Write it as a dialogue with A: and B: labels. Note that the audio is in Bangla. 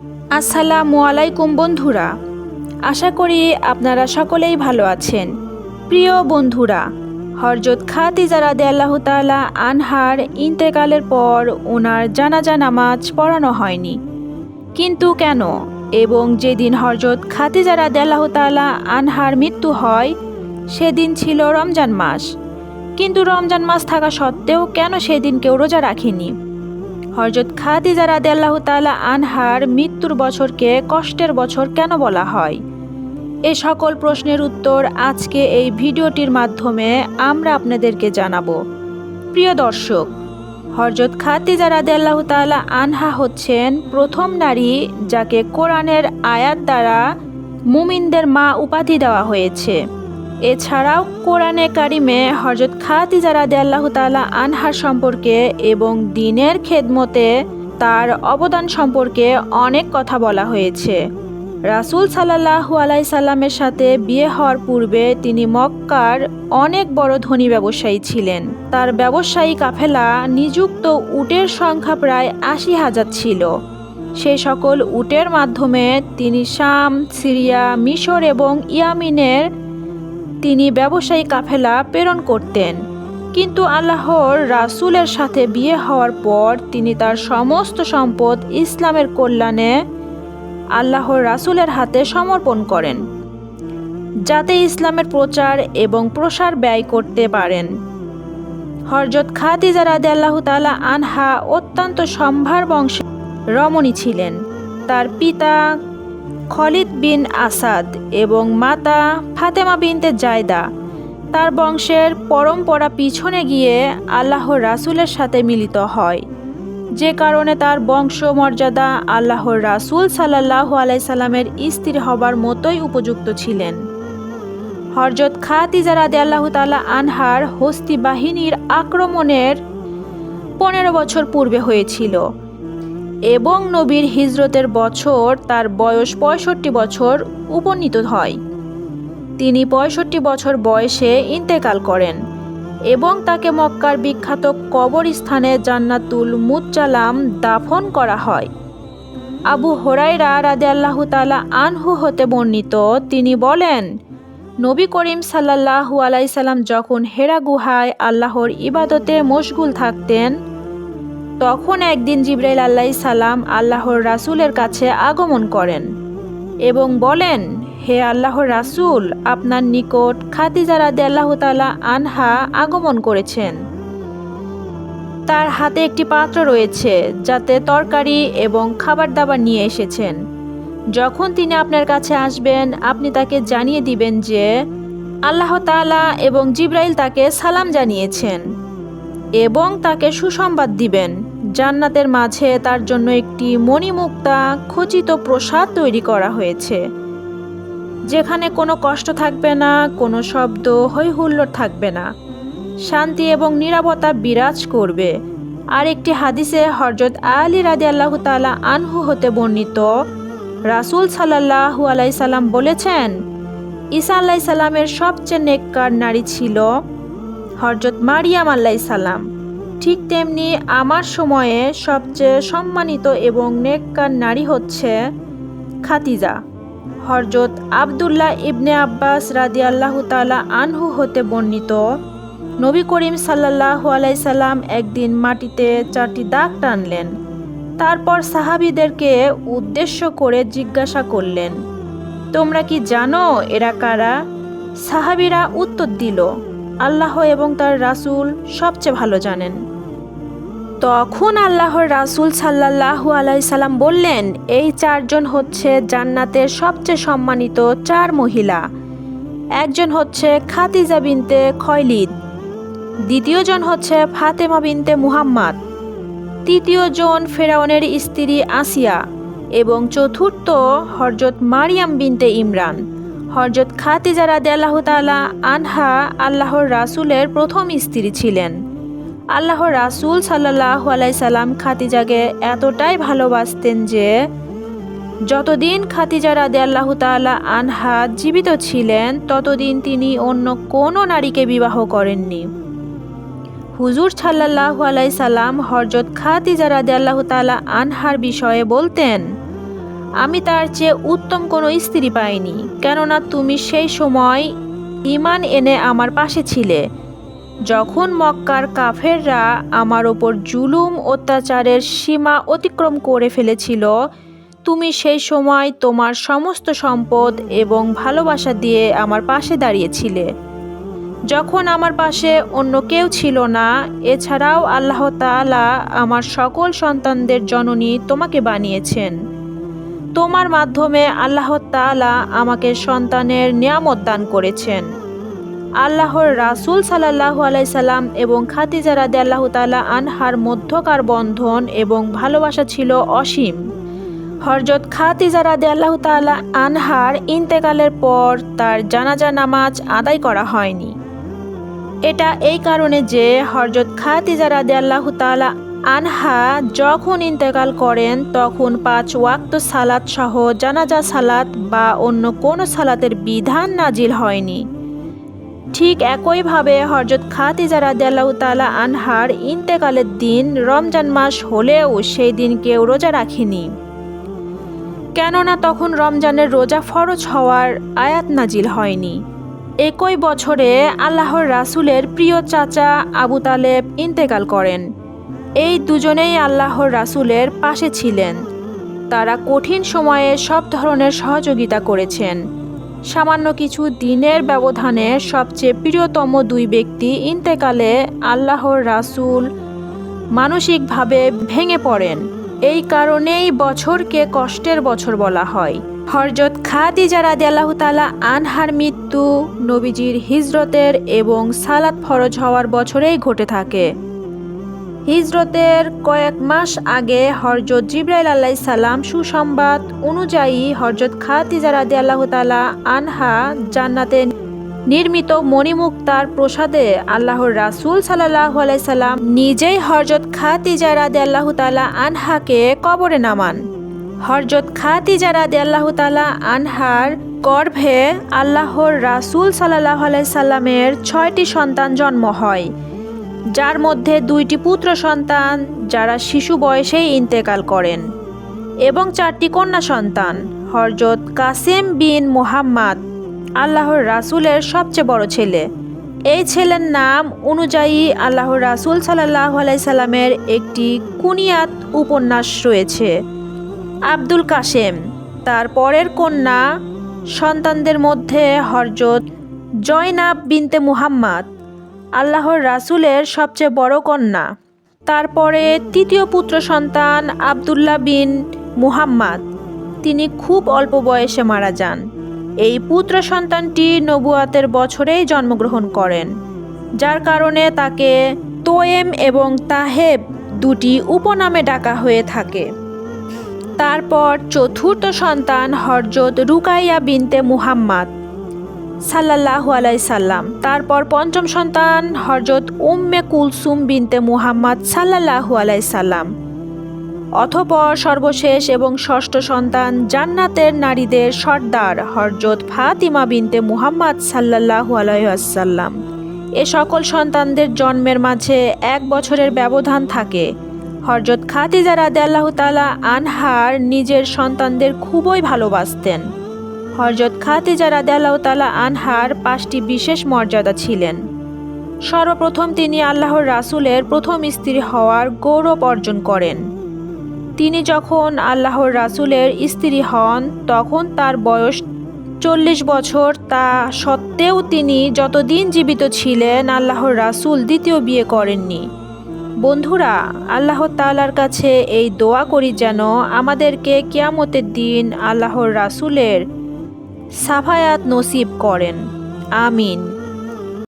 A: আসসালামু আলাইকুম বন্ধুরা, আশা করি আপনারা সকলেই ভালো আছেন। প্রিয় বন্ধুরা, হরজত খাতিজা রাদে আল্লাহ তালা আনহার ইন্তেকালের পর ওনার জানাজা নামাজ পড়ানো হয়নি। কিন্তু কেন? এবং যেদিন হরজত খাতিজা রাদে আল্লাহ তালা আনহার মৃত্যু হয়, সেদিন ছিল রমজান মাস। কিন্তু রমজান মাস থাকা সত্ত্বেও কেন সেদিন কেউ রোজা রাখেনি? হরজত খাদিজা রাদে আল্লাহ তালা আনহার মৃত্যুর বছরকে কষ্টের বছর কেন বলা হয়? এ সকল প্রশ্নের উত্তর আজকে এই ভিডিওটির মাধ্যমে আমরা আপনাদেরকে জানাব। প্রিয় দর্শক, হরজত খাদিজা রাদে আল্লাহ তালা আনহা হচ্ছেন প্রথম নারী যাকে কোরআনের আয়াত দ্বারা মুমিনদের মা উপাধি দেওয়া হয়েছে। এছাড়াও কোরআনে কারিমে হজরত খাদিজা রাদে আল্লাহ তালা আনহার সম্পর্কে এবং দিনের খেদমতে তার অবদান সম্পর্কে অনেক কথা বলা হয়েছে। রাসূল সাল্লাহু আলাই সাল্লামের সাথে বিয়ে হওয়ার পূর্বে তিনি মক্কার অনেক বড় ধনী ব্যবসায়ী ছিলেন। তার ব্যবসায়ী কাফেলা নিযুক্ত উটের সংখ্যা প্রায় আশি হাজার ছিল। সেই সকল উটের মাধ্যমে তিনি শাম, সিরিয়া, মিশর এবং ইয়ামিনের তিনি ব্যবসায়ী কাফেলা প্রেরণ করতেন। কিন্তু আল্লাহর রাসূলের সাথে বিয়ে হওয়ার পর তিনি তার সমস্ত সম্পদ ইসলামের কল্যাণে আল্লাহর রাসুলের হাতে সমর্পণ করেন, যাতে ইসলামের প্রচার এবং প্রসার ব্যয় করতে পারেন। হরজত খাদিজা রাদে আল্লাহ তালা আনহা অত্যন্ত সম্ভার বংশে রমণী ছিলেন। তার পিতা খলিদ বিন আসাদ এবং মাতা ফাতেমা বিনতে জায়দা তার বংশের পরম্পরা পিছনে গিয়ে আল্লাহর রাসূলের সাথে মিলিত হয়। যে কারণে তার বংশ মর্যাদা আল্লাহর রাসূল সাল্লাহ আলাইসাল্লামের স্ত্রী হবার মতোই উপযুক্ত ছিলেন। হরজত খাতিজা রাদে আল্লাহ তালা আনহার হস্তি বাহিনীর আক্রমণের পনেরো বছর পূর্বে হয়েছিল এবং নবীর হিজরতের বছর তার বয়স পঁয়ষট্টি বছর উপনীত হয়। তিনি পঁয়ষট্টি বছর বয়সে ইন্তেকাল করেন এবং তাকে মক্কার বিখ্যাত কবরস্থানে জান্নাতুল মুজ্জালাম দাফন করা হয়। আবু হোরাইরা রাদে আল্লাহ তালা আনহু হতে বর্ণিত, তিনি বলেন, নবী করিম সাল্লাহু আলাইসাল্লাম যখন হেরা গুহায় আল্লাহর ইবাদতে মশগুল থাকতেন, তখন একদিন জিব্রাইল আল্লাহ সালাম আল্লাহর রাসূলের কাছে আগমন করেন এবং বলেন হে আল্লাহ রাসূল, আপনার নিকট খাদিজা রাদে আল্লাহ তালা আনহা আগমন করেছেন। তার হাতে একটি পাত্র রয়েছে, যাতে তরকারি এবং খাবার দাবার নিয়ে এসেছেন। যখন তিনি আপনার কাছে আসবেন, আপনি তাকে জানিয়ে দিবেন যে, আল্লাহ তাআলা এবং জিব্রাইল তাকে সালাম জানিয়েছেন এবং তাকে সুসংবাদ দিবেন। জান্নাতের মাঝে তার জন্য একটি মণিমুক্তা খচিত প্রসাদ তৈরি করা হয়েছে। যেখানে কোনো কষ্ট থাকবে না, কোনো শব্দ হৈহুল্লোড় থাকবে না। শান্তি এবং নিরাপত্তা বিরাজ করবে। আর একটি হাদিসে হরজত আলী রাদি আল্লাহ তালা আনহু হতে বর্ণিত, রাসূল সাল্লাহু আলাই সাল্লাম বলেছেন, ঈসা আল্লাহ সাল্লামের সবচেয়ে নেককার নারী ছিল হরজত মারিয়াম আল্লাহ সাল্লাম ঠিক তেমনি আমার সময়ে সবচেয়ে সম্মানিত এবং নেককার নারী হচ্ছে খাতিজা। হরজত আবদুল্লাহ ইবনে আব্বাস রাদি আল্লাহ তালা আনহু হতে বর্ণিত। নবী করিম সাল্লাহ আলাইসাল্লাম একদিন মাটিতে চারটি দাগ টানলেন। তারপর সাহাবিদেরকে উদ্দেশ্য করে জিজ্ঞাসা করলেন, তোমরা কি জানো এরা কারা? সাহাবিরা উত্তর দিল, আল্লাহ এবং তার রাসূল সবচেয়ে ভালো জানেন। তখন আল্লাহর রাসূল সাল্লাল্লাহু আলাই সাল্লাম বললেন, এই চারজন হচ্ছে জান্নাতের সবচেয়ে সম্মানিত চার মহিলা। একজন হচ্ছে খাতিজা বিনতে খয়লিদ, দ্বিতীয়জন হচ্ছে ফাতেমা বিনতে মুহাম্মদ তৃতীয় জন ফেরাউনের স্ত্রী আসিয়া এবং চতুর্থ হরজত মারিয়াম বিনতে ইমরান। হরজত খাতিজা রাদে আল্লাহ তালা আনহা আল্লাহর রাসূলের প্রথম স্ত্রী ছিলেন। আল্লাহর রাসূল সাল্লাহ আলাই সাল্লাম খাতিজাকে এতটাই ভালোবাসতেন যে যতদিন খাতিজা রাদে আল্লাহ তালা আনহা জীবিত ছিলেন, ততদিন তিনি অন্য কোনো নারীকে বিবাহ করেননি। হুজুর সাল্লাল্লাহু আলাই সাল্লাম হরজত খাতিজা রাদে আল্লাহ তালা আনহার বিষয়ে বলতেন, আমি তার চেয়ে উত্তম কোনো স্ত্রী পাইনি, কেননা তুমি সেই সময় ইমান এনে আমার পাশে ছিলে। যখন মক্কার কাফেররা আমার ওপর জুলুম, অত্যাচারের সীমা অতিক্রম করে ফেলেছিল, তুমি সেই সময় তোমার সমস্ত সম্পদ এবং ভালোবাসা দিয়ে আমার পাশে দাঁড়িয়েছিলে। যখন আমার পাশে অন্য কেউ ছিল না, এছাড়াও আল্লাহ তাআলা আমার সকল সন্তানদের জননী তোমাকে বানিয়েছেন। তোমার মাধ্যমে আল্লাহ তাআলা আমাকে সন্তানের নিয়ামত দান করেছেন। আল্লাহর রাসূল সাল্লাল্লাহু আলাইহি সাল্লাম এবং খাদিজা রাদিয়াল্লাহু তাআলা আনহার মধ্যকার বন্ধন এবং ভালোবাসা ছিল অসীম। হরজত খাদিজা রাদিয়াল্লাহু তাআলা আনহার ইন্তেকালের পর তার জানাজা নামাজ আদায় করা হয়নি। এটা এই কারণে যে হরজত খাদিজা রাদিয়াল্লাহু তাআলা আনহা যখন ইন্তেকাল করেন, তখন পাঁচ ওয়াক্ত সালাত সহ জানাজা সালাত বা অন্য কোনো সালাতের বিধান নাজিল হয়নি। ঠিক একইভাবে হরজত খাদিজা রাদিয়াল্লাহু তাআলা আনহার ইন্তেকালের দিন রমজান মাস হলেও সেই দিন কেউ রোজা রাখেনি। কেননা তখন রমজানের রোজা ফরজ হওয়ার আয়াত নাজিল হয়নি। একই বছরে আল্লাহর রাসূলের প্রিয় চাচা আবু তালেব ইন্তেকাল করেন। এই দুজনেই আল্লাহর রাসুলের পাশে ছিলেন। তারা কঠিন সময়ে সব ধরনের সহযোগিতা করেছেন। সামান্য কিছু দিনের ব্যবধানে সবচেয়ে প্রিয়তম দুই ব্যক্তি ইন্তেকালে আল্লাহর রাসূল মানসিকভাবে ভেঙে পড়েন। এই কারণেই বছরকে কষ্টের বছর বলা হয়। হরজত খাদিজা রাদিয়াল্লাহু তাআলা আনহার মৃত্যু নবীজির হিজরতের এবং সালাত ফরজ হওয়ার বছরেই ঘটে থাকে। হিজরতের কয়েক মাস আগে হরজত জিব্রাইল আল্লাহ সালাম সুসংবাদ অনুযায়ী হরজত খাদিজা রাদিয়াল্লাহু তাআলা আনহা জান্নাতে নির্মিত মণিমুক্তার প্রসাদে আল্লাহর রাসূল সাল্লাল্লাহু আলাইহি সাল্লাম নিজেই হরজত খাদিজা রাদিয়াল্লাহু তাআলা আনহাকে কবরে নামান। হরজত খাদিজা রাদিয়াল্লাহু তাআলা আনহার গর্ভে আল্লাহর রাসূল সাল্লাহ আলাইহি সাল্লামের ছয়টি সন্তান জন্ম হয়। যার মধ্যে দুইটি পুত্র সন্তান, যারা শিশু বয়সেই ইন্তেকাল করেন, এবং চারটি কন্যা সন্তান, হরজত কাসেম বিন মুহাম্মদ, আল্লাহর রাসূলের সবচেয়ে বড় ছেলে। এই ছেলের নাম অনুযায়ী আল্লাহর রাসূল সাল্লাহ আলাইসাল্লামের একটি কুনিয়াত উপন্যাস রয়েছে। আব্দুল কাসেম, তার পরের কন্যা, সন্তানদের মধ্যে হরজত জয়নাব বিনতে মুহাম্মদ আল্লাহর রাসূলের সবচেয়ে বড় কন্যা। তারপরে তৃতীয় পুত্র সন্তান আবদুল্লাহ বিন মুহাম্মদ। তিনি খুব অল্প বয়সে মারা যান। এই পুত্র সন্তানটি নবুয়াতের বছরেই জন্মগ্রহণ করেন, যার কারণে তাকে তোয়েম এবং তাহেব দুটি উপনামে ডাকা হয়ে থাকে। তারপর চতুর্থ সন্তান হরজত রুকাইয়া বিনতে মুহাম্মদ। সাল্লাল্লাহু আলাই সাল্লাম। তারপর পঞ্চম সন্তান হরজত উম্মে কুলসুম বিনতে মুহাম্মদ সাল্লাল্লাহু আলাই সাল্লাম। অথপর সর্বশেষ এবং ষষ্ঠ সন্তান জান্নাতের নারীদের সর্দার হরজত ফাতিমা বিনতে মুহাম্মদ সাল্লাল্লাহু আলাইসাল্লাম এ সকল সন্তানদের জন্মের মাঝে এক বছরের ব্যবধান থাকে। হরজত খাতিজা রাদিয়াল্লাহু তাআলা আনহার নিজের সন্তানদের খুবই ভালোবাসতেন। হরজত খাতিজা রাদিয়াল্লাহু তাআলা আনহার পাঁচটি বিশেষ মর্যাদা ছিলেন। সর্বপ্রথম তিনি আল্লাহর রাসূলের প্রথম স্ত্রী হওয়ার গৌরব অর্জন করেন। তিনি যখন আল্লাহর রাসূলের স্ত্রী হন, তখন তার বয়স চল্লিশ বছর। তা সত্ত্বেও তিনি যতদিন জীবিত ছিলেন, আল্লাহর রাসূল দ্বিতীয় বিয়ে করেননি। বন্ধুরা, আল্লাহ তাআলার কাছে এই দোয়া করি যেন আমাদেরকে কিয়ামতের দিন আল্লাহর রাসূলের সাফায়াত নসিব করেন। আমিন।